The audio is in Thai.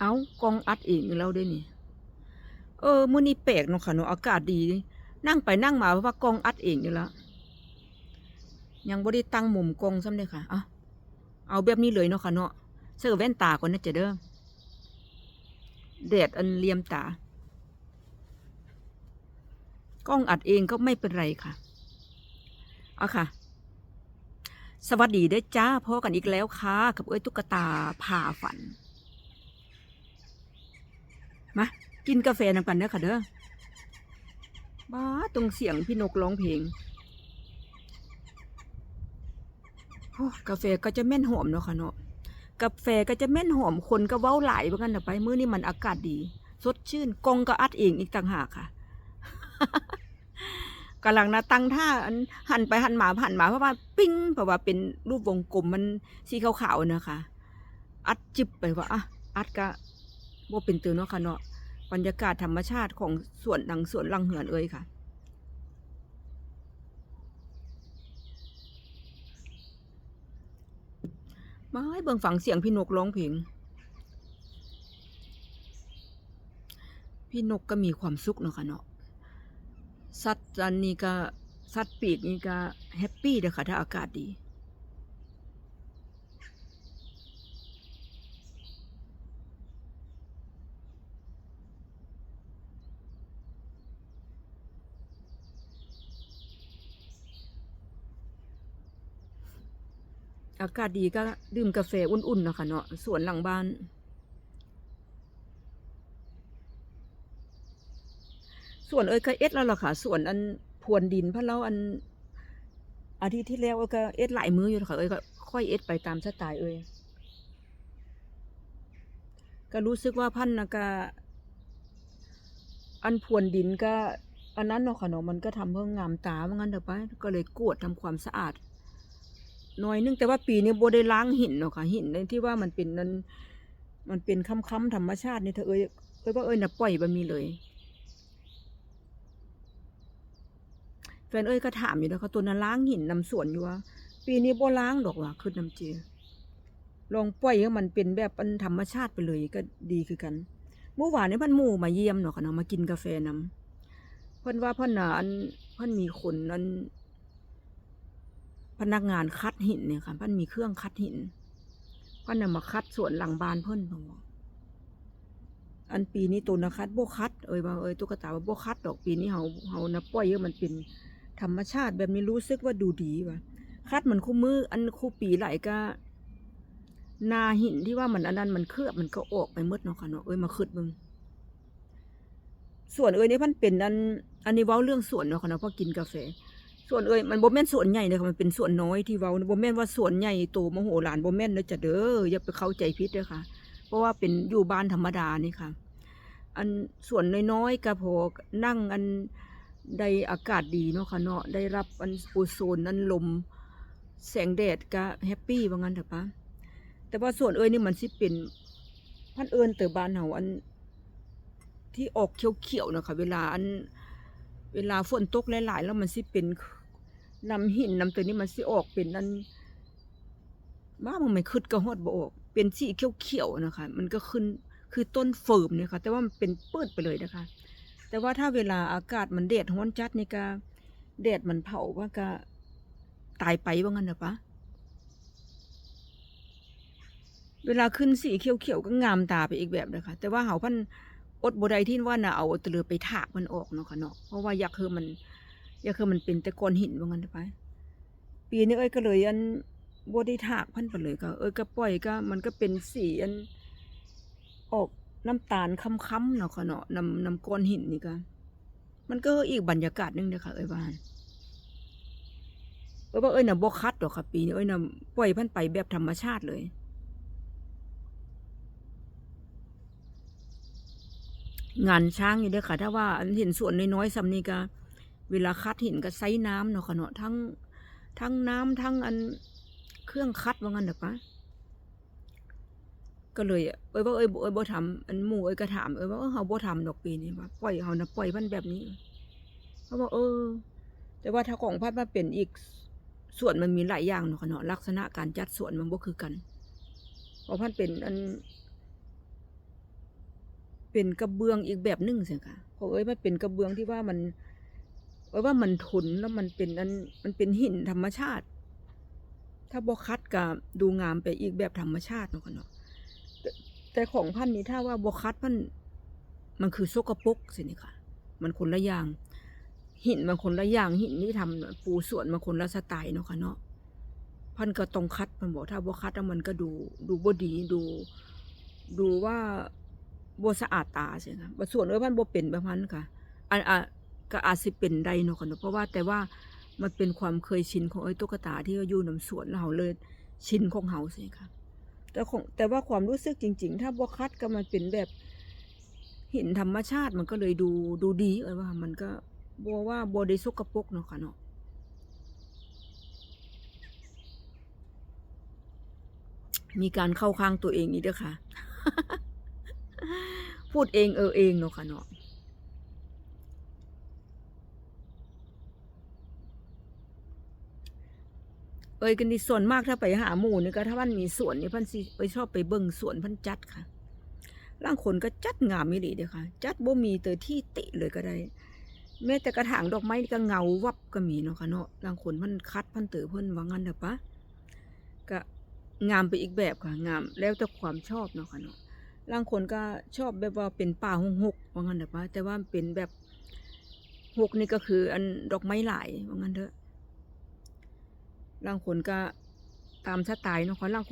เอากองอัดเองอยู่แล้วด้นี่ เออมื้อนี้แปลกเนาะค่ะเนาะอากาศดี นั่งไปนั่งมาเพราะว่ากองอัดเองอยู่แล้วยังบ่ได้ตั้งมุมกองซ้ำเลยค่ะ เอาเอาแบบนี้เลยเนาะค่ะเนาะเสื้อแว่นตาก่อนนะจ๊ะเด้อแดดอันเลียมตากล้องอัดเองก็ไม่เป็นไรค่ะ เอาค่ะ สวัสดีเด้จ้าพอกันอีกแล้วค่ะ กับเอ้ยตุ๊กตาผ่าฝัน มากินกาแฟนำกันเด้อค่ะเด้อบ้าตรงเสียงพี่นกร้องเพลงโอ้กาแฟก็จะแม่นหอมเนาะค่ะเนาะกาแฟก็จะแม่นหอมคนก็เว้าหลายเหมือนกันนะไปมื้อนี้มันอากาศดี สดชื่นกองก็อัดเองอีกต่างหากค่ะกำลังนะตั้งท่าหันไปหันมาหันมาเพราะว่าปิ้งเพราะว่าเป็นรูปวงกลมมันสีขาวๆนะคะอัดจิบไปว่าอะอัด ก็บ่เป็นตัวเนาะค่ะเนาะบรรยากาศธรรมชาติของสวนดังสวนลังเหือนเอ่ยค่ะมาให้เบิ่งฝังเสียงพี่นกร้องเพลงพี่นกก็มีความสุขเนาะค่ะเนาะสัตว์อันนี้ก็สัตว์ปีกนี่ก็แฮปปี้เด้อค่ะถ้าอากาศดี อากาศดีก็ดื่มกาแฟอุ่นๆเนาะค่ะเนาะสวนหลังบ้านสวนเอ้ยก็เอ็ดแล้วล่ะค่ะสวนอันพรวนดินเพราะเราอันอาทิตย์ที่แล้วเอ้ยก็เอ็ดหลายมืออยู่ค่ะเอ้ยก็ค่อยเอ็ดไปตามสไตล์เอ้ยก็รู้สึกว่าพันธุ์นะก็อันพรวนดินก็ อันนั้นเนาะค่ะเนาะมันก็ทำเพื่องามตาว่างั้นเถอะไปก็เลยกวดทำความสะอาด น่อยนึงแต่ว่าปีนี้โบได้ล้างหินเนาะค่ะหินในที่ว่ามันเป็นนั้นมันเป็นค้ำๆธรรมชาตินี่เธอเอ้ยเอ้ยว่าเอ้ยน่ะปล่อยบ่มีเลย แฟนเอ้ยก็ถามอยู่นะคะตัวนั้นล้างหินนำสวนอยู่ว่า ปีนี้โบล้างดอกว่าคือน้ำเจลองปล่อยให้มันเป็นแบบอันธรรมชาติไปเลยก็ดีคือกันเมื่อวานนี้พันหมู่มาเยี่ยมเนาะค่ะเนาะมากินกาแฟนำเพิ่นว่าเพิ่นน่ะอันเพิ่นมีคนอัน พนักงานคัดหินเนี่ยค่ะพิ่นมีเครื่องคัดหินเพิ่นน่ะมาคัดสวนหลังบานเพิ่นเพิ่นว่าอันปีนี้ตัวนะคัดโบคัดเอ้ยว่าเอ้ยตุ๊กตาว่าบ่คัดดอกปีนี้เฮาเฮานะปล่อยให้มันเป็นธรรมชาติแบบนี้รู้สึกว่าดูดีว่ะคัดเหมือนคู่มืออันคู่ปีไหลก็นาหินที่ว่ามันอันนั้นมันเคลือบมันก็ออกไปหมดเนาะค่ะเนาะเอ้ยมาคืดเบิ่งส่วนเอ้ยนี่พันเป็นอันอันนี้เว้าเรื่องสวนเนาะค่ะเนาะพราะกินกาแฟ ส่วนเอ้ยมันบ่แม่นส่วนใหญ่เด้อค่ะมันเป็นส่วนน้อยที่เว้าบ่แม่นว่าส่วนใหญ่โตมโหฬารบ่แม่นเด้อจ้ะเด้ออย่าไปเข้าใจผิดเด้อค่ะ เพราะว่าเป็นอยู่บ้านธรรมดานี่ค่ะ อันส่วนน้อยๆก็พอนั่งอันได้อากาศดีเนาะค่ะเนาะได้รับอันโอโซนอันลม แสงแดดก็แฮปปี้ว่างั้นเถอะปะแต่ว่าส่วนเอ้ยนี่มันสิเป็นพันเอิญเตอบ้านเฮาอัน ที่ออกเขียวๆเนาะค่ะเวลาอัน เวลาฝนตกหลายๆแล้วมันสิเป็น น้ำหินน้ำตัวนี้มันสิออกเป็นอันบ้ามันไม่ขึ้นก็ฮอดบ่ออก เป็นสีเขียวๆนะคะ มันก็ขึ้นคือต้นเฟิร์มเนี่ยค่ะ แต่ว่ามันเป็นเปิดไปเลยนะคะ แต่ว่าถ้าเวลาอากาศมันแดดร้อนจัดนี่ก็แดดมันเผาว่าก็ตายไปว่างั้นนะปะเวลาขึ้นสีเขียวๆก็งามตาไปอีกแบบนะคะแต่ว่าเฮาพันอดบ่ไดที่ว่าน่ะเอาตะเลือไปถากมันออกเนาะค่ะเนาะเพราะว่าอยากคือมัน ยาคือมันเป็นแต่ก้อนหินว่างั้นไป ปีนี้เอ้ยก็เลยอันบ่ได้ถากพันไปเลยก็ เอ้ยก็ปล่อยก็ มันก็เป็นสีอันออกน้ำตาลค้ำๆเนาะค่ะเนาะน้ำน้ำก้อนหินนี่ก็มันก็อีกบรรยากาศหนึงเด้อค่ะเอ้ยว่านเอ้ยว่าเอ้ยน่ะบ่คัดดอกค่ะ ปีนี้เอ้ยน่ะปล่อยพันไปแบบธรรมชาติเลยงานช้างอยู่เด้อค่ะ ถ้าว่าเห็นส่วนน้อยๆซำนี้ก็ เวลาคัดหินก็ไซน้ำเนาะค่ะเนาะทั้งทั้งน้ำทั้งอันเครื่องคัดว่างั้นเด้อปะก็เลยอะเอ้ยว่าเอ้ยบ่เอ้ยบ่ทำอันหมู่เอ้ยก็ถามเอ้ยว่าเออเฮาบ่ทำดอกปีนี้ว่าปล่อยเฮานะปล่อยมันแบบนี้เขาบอกเออ แต่ว่าถ้าของพัดมาเป็นอีกส่วนมันมีหลายอย่างเนาะค่ะเนาะลักษณะการจัดส่วนมันบ่คือกันเพราะพันเป็นอัน เป็นกระเบื้องอีกแบบหนึงสิค่ะเพราะเอ้ยมันเป็นกระเบื้องที่ว่ามัน เอ้ยว่ามันทนแล้วมันเป็นอันมันเป็นหินธรรมชาติ ถ้าบ่คัดก็ดูงามไปอีกแบบธรรมชาติเนาะเนาะแต่ของพันนี้ถ้าว่าบ่คัดมันมันคือสกปกสินี่ค่ะ มันคนละอย่าง หินมันคนละอย่างหินนี่ทำปูสวนมันคนละสไตล์เนาะค่ะเนาะพันก็ต้องคัดมันบอกถ้าบ่คัดแล้วมันก็ดู ดูบ่ดีดู ดูว่าบ่สะอาดตาใช่ค่ะบ่ส่วนเอ้ยมันบ่เป็นแบบนั้นค่ะอันอะ ก็อาจสิเป็นได้เนาะค่ะเนาะเพราะว่าแต่ว่ามันเป็นความเคยชินของไอ้ตุ๊กตาที่อยู่นํสวนแล้วเราเลยชินของเฮาสิค่ะ แต่ของแต่ว่าความรู้สึกจริง ๆ ถ้าบ่คัดก็มันเป็นแบบหินธรรมชาติมันก็เลยดูดูดีเอ้ยว่า มันก็บ่ว่าบ่ได้สกปรกเนาะค่ะเนาะมีการเข้าข้างตัวเองอีกเด้อค่ะ พูดเองเออเองเนาะค่ะเนาะ เอ้ยกันดิส่วนมากถ้าไปหาหมู่นี่ก็ถ้ามันมีสวนนี่พันสิไปชอบไปเบิ่งสวนพันจัดค่ะล่างคนก็จัดงามอีหลีเด้อค่ะ จัดบ่มีเตอที่เติเลยก็ได้แม้แต่กระถางดอกไม้นี่ก็เงาวับก็มีเนาะค่ะเนาะล่างคนพันคัดพันเตอเพิ่นว่างั้นเด้อปะก็งามไปอีกแบบค่ะ งามแล้วแต่ความชอบเนาะค่ะเนาะบางคนก็ชอบแบบว่าเป็นป่าหงหกว่างั้นเถอะปะแต่ว่าเป็นแบบหกนี่ก็คืออันดอกไม้หลายว่างั้นเถอ ร่างคนก็ตามสไตล์เนาะค่ะบาง